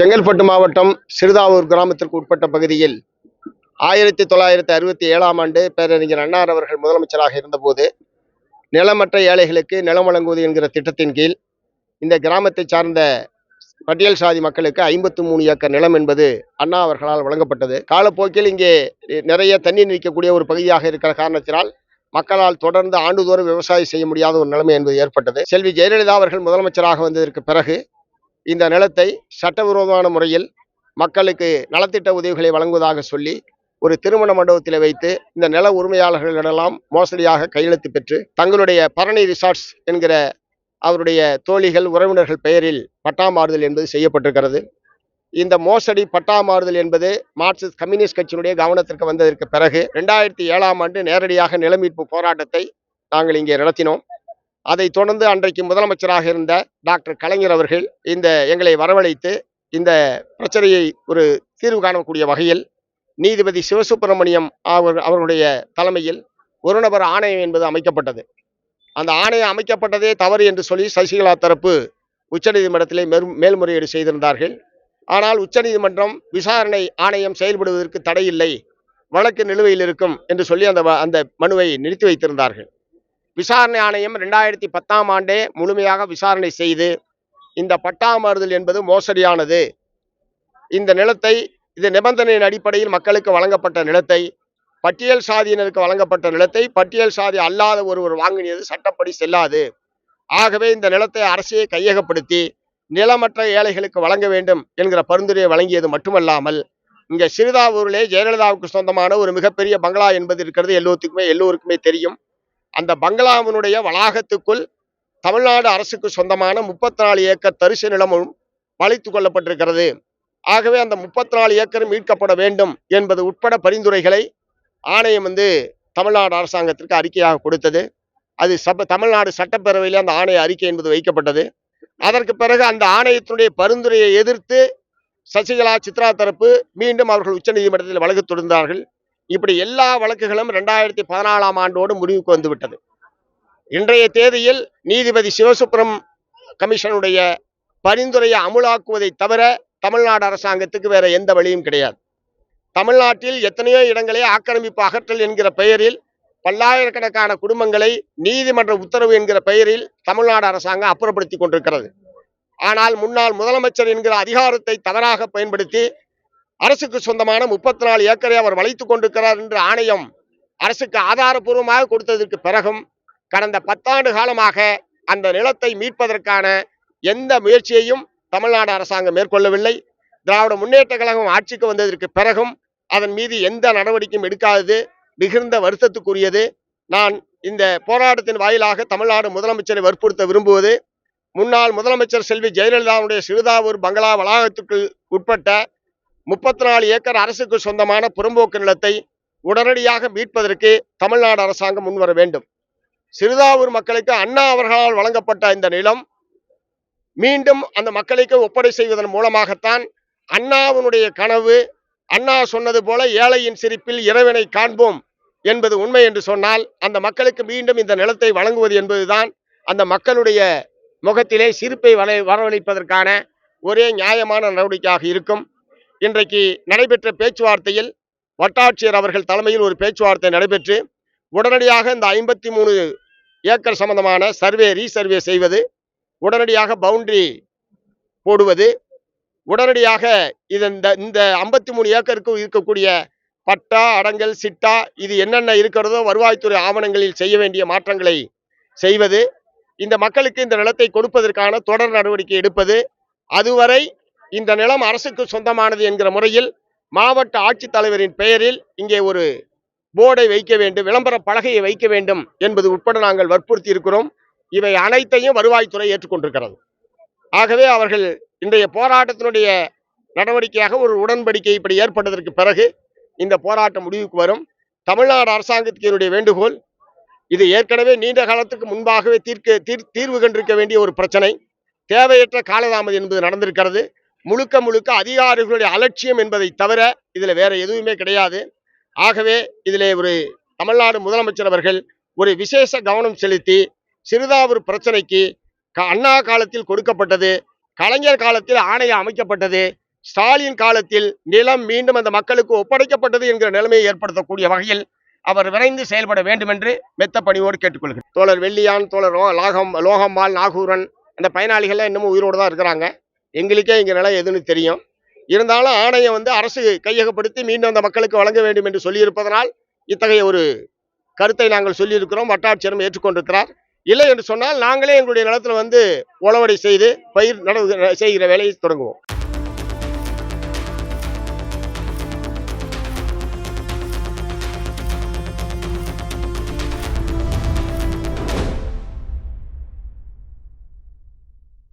செங்கல்பட்டு மாவட்டம் சிறுதாவூர் கிராமத்திற்கு உட்பட்ட பகுதியில் ஆயிரத்தி தொள்ளாயிரத்தி அறுபத்தி ஏழாம் ஆண்டு பேரறிஞர் அன்னார் அவர்கள் முதலமைச்சராக இருந்தபோது நிலமற்ற ஏழைகளுக்கு நிலம் வழங்குவது என்கிற திட்டத்தின் கீழ் இந்த கிராமத்தை சார்ந்த பட்டியல் சாதி மக்களுக்கு ஐம்பத்து மூணு ஏக்கர் நிலம் என்பது அண்ணா அவர்களால் வழங்கப்பட்டது. காலப்போக்கில் இங்கே நிறைய தண்ணீர் நிற்கக்கூடிய ஒரு பகுதியாக இருக்கிற காரணத்தினால் மக்களால் தொடர்ந்து ஆண்டுதோறும் விவசாயம் செய்ய முடியாத ஒரு நிலைமை என்பது ஏற்பட்டது. செல்வி ஜெயலலிதா அவர்கள் முதலமைச்சராக வந்ததற்கு பிறகு இந்த நிலத்தை சட்டவிரோதமான முறையில் மக்களுக்கு நலத்திட்ட உதவிகளை வழங்குவதாக சொல்லி ஒரு திருமண மண்டபத்தில் வைத்து இந்த நில உரிமையாளர்களிடலாம் மோசடியாக கையெழுத்து பெற்று தங்களுடைய பரணி ரிசார்ட்ஸ் என்கிற அவருடைய தோழிகள் உறவினர்கள் பெயரில் பட்டா மாறுதல் என்பது செய்யப்பட்டிருக்கிறது. இந்த மோசடி பட்டா மாறுதல் என்பது மார்க்சிஸ்ட் கம்யூனிஸ்ட் கட்சியினுடைய கவனத்திற்கு வந்ததற்கு பிறகு ரெண்டாயிரத்தி ஏழாம் ஆண்டு நேரடியாக நிலமீட்பு போராட்டத்தை நாங்கள் இங்கே நடத்தினோம். அதை தொடர்ந்து அன்றைக்கு முதலமைச்சராக இருந்த டாக்டர் கலைஞர் அவர்கள் இந்த எங்களை வரவழைத்து இந்த பிரச்சனையை ஒரு தீர்வு காணக்கூடிய வகையில் நீதிபதி சிவசுப்பிரமணியம் அவர் அவர்களுடைய தலைமையில் ஒரு நபர் ஆணையம் என்பது அமைக்கப்பட்டது. அந்த ஆணையம் அமைக்கப்பட்டதே தவறு என்று சொல்லி சசிகலா தரப்பு உச்சநீதிமன்றத்திலே மேல் மேல்முறையீடு செய்திருந்தார்கள். ஆனால் உச்சநீதிமன்றம் விசாரணை ஆணையம் செயல்படுவதற்கு தடையில்லை வழக்கு நிலுவையில் இருக்கும் என்று சொல்லி அந்த அந்த மனுவை நிறுத்தி வைத்திருந்தார்கள். விசாரணை ஆணையம் ரெண்டாயிரத்தி பத்தாம் ஆண்டே முழுமையாக விசாரணை செய்து இந்த பட்டா மாறுதல் என்பது மோசடியானது. இந்த நிலத்தை இது நிபந்தனையின் அடிப்படையில் மக்களுக்கு வழங்கப்பட்ட நிலத்தை பட்டியல் சாதியினருக்கு வழங்கப்பட்ட நிலத்தை பட்டியல் சாதி அல்லாத ஒருவர் வாங்கினது சட்டப்படி செல்லாது. ஆகவே இந்த நிலத்தை அரசே கையகப்படுத்தி நிலமற்ற ஏழைகளுக்கு வழங்க வேண்டும் என்கிற பரிந்துரையை வழங்கியது மட்டுமல்லாமல் இங்க சிறுதாவூரிலே ஜெயலலிதாவுக்கு சொந்தமான ஒரு மிகப்பெரிய பங்களா என்பது இருக்கிறது எல்லோத்துக்குமே எல்லோருக்குமே தெரியும். அந்த பங்களாவினுடைய வளாகத்துக்குள் தமிழ்நாடு அரசுக்கு சொந்தமான முப்பத்தி நாலு ஏக்கர் தரிசு நிலமும் வளைத்து கொள்ளப்பட்டிருக்கிறது. ஆகவே அந்த முப்பத்தி நாலு ஏக்கர் மீட்கப்பட வேண்டும் என்பது உட்பட பரிந்துரைகளை ஆணையம் வந்து தமிழ்நாடு அரசாங்கத்திற்கு அறிக்கையாக கொடுத்தது. அது சப தமிழ்நாடு சட்டப்பேரவையில் அந்த ஆணைய அறிக்கை என்பது வைக்கப்பட்டது. அதற்கு பிறகு அந்த ஆணையத்தினுடைய பரிந்துரையை எதிர்த்து சசிகலா சித்ரா தரப்பு மீண்டும் அவர்கள் உச்சநீதிமன்றத்தில் வழக்கு தொடர்ந்தார்கள் இப்படி எல்லா வழக்குகளும் ரெண்டாயிரத்தி பதினாலாம் ஆண்டோடு முடிவுக்கு வந்துவிட்டது. இன்றைய தேதியில் நீதிபதி சிவசுப்ரம் கமிஷனுடைய பரிந்துரையை அமுலாக்குவதை தவிர தமிழ்நாடு அரசாங்கத்துக்கு வேற எந்த வழியும் கிடையாது. தமிழ்நாட்டில் எத்தனையோ இடங்களை ஆக்கிரமிப்பு அகற்றல் என்கிற பெயரில் பல்லாயிரக்கணக்கான குடும்பங்களை நீதிமன்ற உத்தரவு என்கிற பெயரில் தமிழ்நாடு அரசாங்கம் அப்புறப்படுத்தி கொண்டிருக்கிறது. ஆனால் முன்னாள் முதலமைச்சர் என்கிற அதிகாரத்தை தவறாக பயன்படுத்தி அரசுக்கு சொந்தமான முப்பத்தி நாலு ஏக்கரை அவர் வளைத்துக் கொண்டிருக்கிறார் என்ற ஆணையம் அரசுக்கு ஆதாரபூர்வமாக கொடுத்ததற்கு பிறகும் கடந்த பத்தாண்டு காலமாக அந்த நிலத்தை மீட்பதற்கான எந்த முயற்சியையும் தமிழ்நாடு அரசாங்கம் மேற்கொள்ளவில்லை. திராவிட முன்னேற்ற கழகம் ஆட்சிக்கு வந்ததற்கு பிறகும் அதன் மீது எந்த நடவடிக்கையும் எடுக்காதது மிகுந்த வருத்தத்துக்குரியது. நான் இந்த போராட்டத்தின் வாயிலாக தமிழ்நாடு முதலமைச்சரை வற்புறுத்த விரும்புவது முன்னாள் முதலமைச்சர் செல்வி ஜெயலலிதாவுடைய சிறுதாவூர் பங்களா வளாகத்துக்கு உட்பட்ட முப்பத்தி நாலு ஏக்கர் அரசுக்கு சொந்தமான புறம்போக்கு நிலத்தை உடனடியாக மீட்பதற்கு தமிழ்நாடு அரசாங்கம் முன்வர வேண்டும். சிறுதாவூர் மக்களுக்கு அண்ணா அவர்களால் வழங்கப்பட்ட இந்த நிலம் மீண்டும் அந்த மக்களுக்கு ஒப்படை செய்வதன் மூலமாகத்தான் அண்ணாவினுடைய கனவு அண்ணா சொன்னது போல ஏழையின் சிரிப்பில் இறைவனை காண்போம் என்பது உண்மை என்று சொன்னால் அந்த மக்களுக்கு மீண்டும் இந்த நிலத்தை வழங்குவது என்பதுதான் அந்த மக்களுடைய முகத்திலே சிரிப்பை வர வரவழைப்பதற்கான ஒரே நியாயமான நடவடிக்கையாக இருக்கும். இன்றைக்கு நடைபெற்ற பேச்சுவார்த்தையில் வட்டாட்சியர் அவர்கள் தலைமையில் ஒரு பேச்சுவார்த்தை நடைபெற்று உடனடியாக இந்த ஐம்பத்தி மூணு ஏக்கர் சம்பந்தமான சர்வே ரீசர்வே செய்வது உடனடியாக பவுண்டரி போடுவது உடனடியாக இது இந்த இந்த ஐம்பத்தி மூணு ஏக்கருக்கு இருக்கக்கூடிய பட்டா அடங்கல் சிட்டா இது என்னென்ன இருக்கிறதோ வருவாய்த்துறை ஆவணங்களில் செய்ய வேண்டிய மாற்றங்களை செய்வது இந்த மக்களுக்கு இந்த நிலத்தை கொடுப்பதற்கான தொடர் நடவடிக்கை எடுப்பது அதுவரை இந்த நிலம் அரசுக்கு சொந்தமானது என்கிற முறையில் மாவட்ட ஆட்சித்தலைவரின் பெயரில் இங்கே ஒரு போர்டை வைக்க வேண்டும் விளம்பர பலகையை வைக்க வேண்டும் என்பது உட்பட நாங்கள் வற்புறுத்தி இருக்கிறோம். இவை அனைத்தையும் வருவாய்த்துறை ஏற்றுக்கொண்டிருக்கிறது. ஆகவே அவர்கள் இன்றைய போராட்டத்தினுடைய நடவடிக்கையாக ஒரு உடன்படிக்கை இப்படி ஏற்பட்டதற்கு பிறகு இந்த போராட்டம் முடிவுக்கு வரும். தமிழ்நாடு அரசாங்கத்துக்கு என்னுடைய வேண்டுகோள் இது ஏற்கனவே நீண்ட காலத்துக்கு முன்பாகவே தீர்க்க தீர் தீர்வு கண்டிருக்க வேண்டிய ஒரு பிரச்சனை. தேவையற்ற காலதாமதம் என்பது நடந்திருக்கிறது. முழுக்க முழுக்க அதிகாரிகளுடைய அலட்சியம் என்பதை தவிர இதில் வேற எதுவுமே கிடையாது. ஆகவே இதில் ஒரு தமிழ்நாடு முதலமைச்சர் அவர்கள் ஒரு விசேஷ கவனம் செலுத்தி சிறுதாவூர் பிரச்சனைக்கு க- அண்ணா காலத்தில் கொடுக்கப்பட்டது கலைஞர் காலத்தில் ஆணையம் அமைக்கப்பட்டது ஸ்டாலின் காலத்தில் நிலம் மீண்டும் அந்த மக்களுக்கு ஒப்படைக்கப்பட்டது என்கிற நிலைமையை ஏற்படுத்தக்கூடிய வகையில் அவர் விரைந்து செயல்பட வேண்டும் என்று மெத்த பணிவோடு கேட்டுக்கொள்கிறேன். தோழர் வெள்ளியான் தோழர் லோகம் லாகம் லோகம்பால் நாகூரன் அந்த பயனாளிகள்லாம் இன்னமும் உயிரோடு தான் இருக்கிறாங்க. எங்களுக்கே இங்கே நிலம் எதுன்னு தெரியும். இருந்தாலும் ஆணையை வந்து அரசு கையகப்படுத்தி மீண்டும் அந்த மக்களுக்கு வழங்க வேண்டும் என்று சொல்லியிருப்பதனால் இத்தகைய ஒரு கருத்தை நாங்கள் சொல்லியிருக்கிறோம். வட்டாட்சியரும் ஏற்றுக்கொண்டிருக்கிறார். இல்லை என்று சொன்னால் நாங்களே எங்களுடைய நிலத்தில் வந்து உழவடை செய்து பயிர் நடவு செய்கிற வேலையை தொடங்குவோம்.